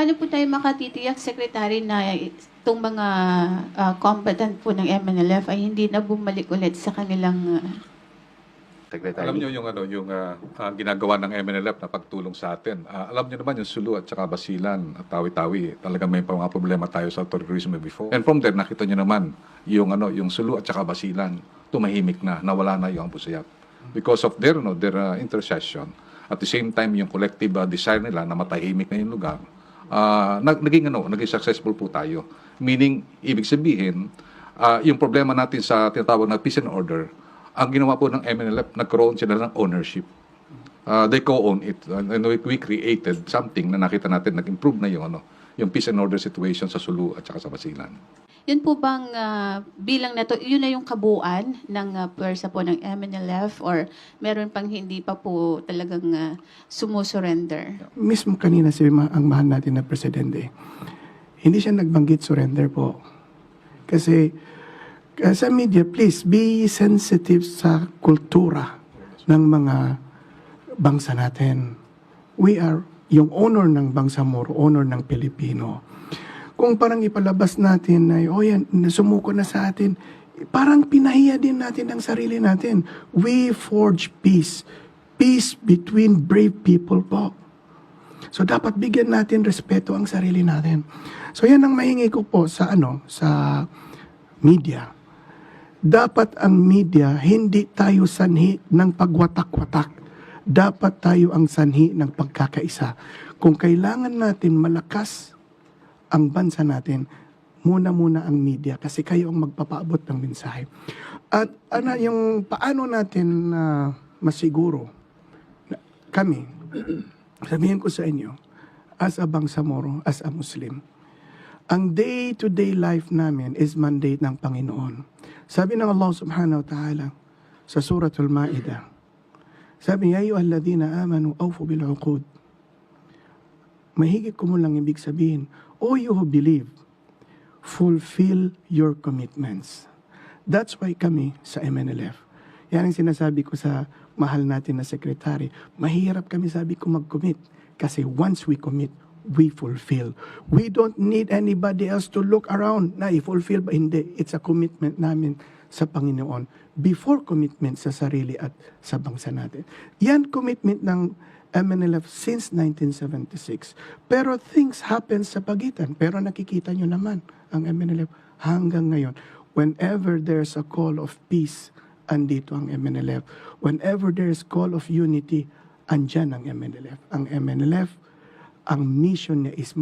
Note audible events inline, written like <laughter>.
paano po tayo makatitiyak, Secretary, na itong mga ah, combatant po ng MNLF ay hindi na bumalik ulit sa kanilang ah, Secretary. Alam niyo yung ano yung ah, ah, ginagawa ng MNLF na pagtulong sa atin. Ah, alam niyo naman yung Sulu at saka Basilan at Tawi-Tawi. Talaga may mga problema tayo sa terrorism before. And from there nakita niyo naman yung ano yung Sulu at saka Basilan tumahimik na, nawala na yung Ambusayap. Because of their no their ah, intercession. At the same time yung collective ah, desire nila na matahimik na yung lugar. Nag, naging ano, naging successful po tayo. Meaning ibig sabihin ah, yung problema natin sa tinatawag na peace and order ang ginawa po ng MNLF, nagkaroon sila ng ownership. Uh, they co-own it. And we, we created something na nakita natin, nag-improve na yung, ano, yung peace and order situation sa Sulu at saka sa Basilan. Yun po bang ah, bilang na to, yun na yung kabuuan ng uh, pwersa po ng MNLF or meron pang hindi pa po talagang ah, sumusurrender? mismo kanina si ma- ang mahal natin na presidente, hindi siya nagbanggit surrender po. Kasi uh, sa media, please be sensitive sa kultura ng mga bangsa natin. We are yung owner ng Bangsamoro, owner ng Pilipino. Kung parang ipalabas natin na, oh yan, sumuko na sa atin, parang pinahiya din natin ang sarili natin. We forge peace. Peace between brave people po. So dapat bigyan natin respeto ang sarili natin. So yan ang mahingi ko po sa ano, sa media. Dapat ang media hindi tayo sanhi ng pagwatak-watak. Dapat tayo ang sanhi ng pagkakaisa. Kung kailangan natin malakas ang bansa natin, muna-muna ang media kasi kayo ang magpapaabot ng mensahe. At ano yung paano natin na masiguro na kami <clears throat> sabihin ko sa inyo, as a Bangsamoro, as a Muslim, ang day-to-day life namin is mandate ng Panginoon. Sabi ng Allah subhanahu wa ta'ala sa suratul Ma'idah, sabi, Ya ayyuhalladhina amanu awfu bil uqud. Mahigit ko mo lang ibig sabihin, O you who believe, fulfill your commitments. That's why kami sa MNLF. Yan ang sinasabi ko sa mahal natin na sekretary. Mahirap kami sabi ko mag-commit. Kasi once we commit, we fulfill. We don't need anybody else to look around na i-fulfill ba. Hindi. It's a commitment namin sa Panginoon before commitment sa sarili at sa bangsa natin. Yan commitment ng MNLF since 1976. Pero things happen sa pagitan. Pero nakikita nyo naman ang MNLF hanggang ngayon. Whenever there's a call of peace, andito ang MNLF. Whenever there's call of unity, andyan ang MNLF. Ang MNLF, ang mission niya is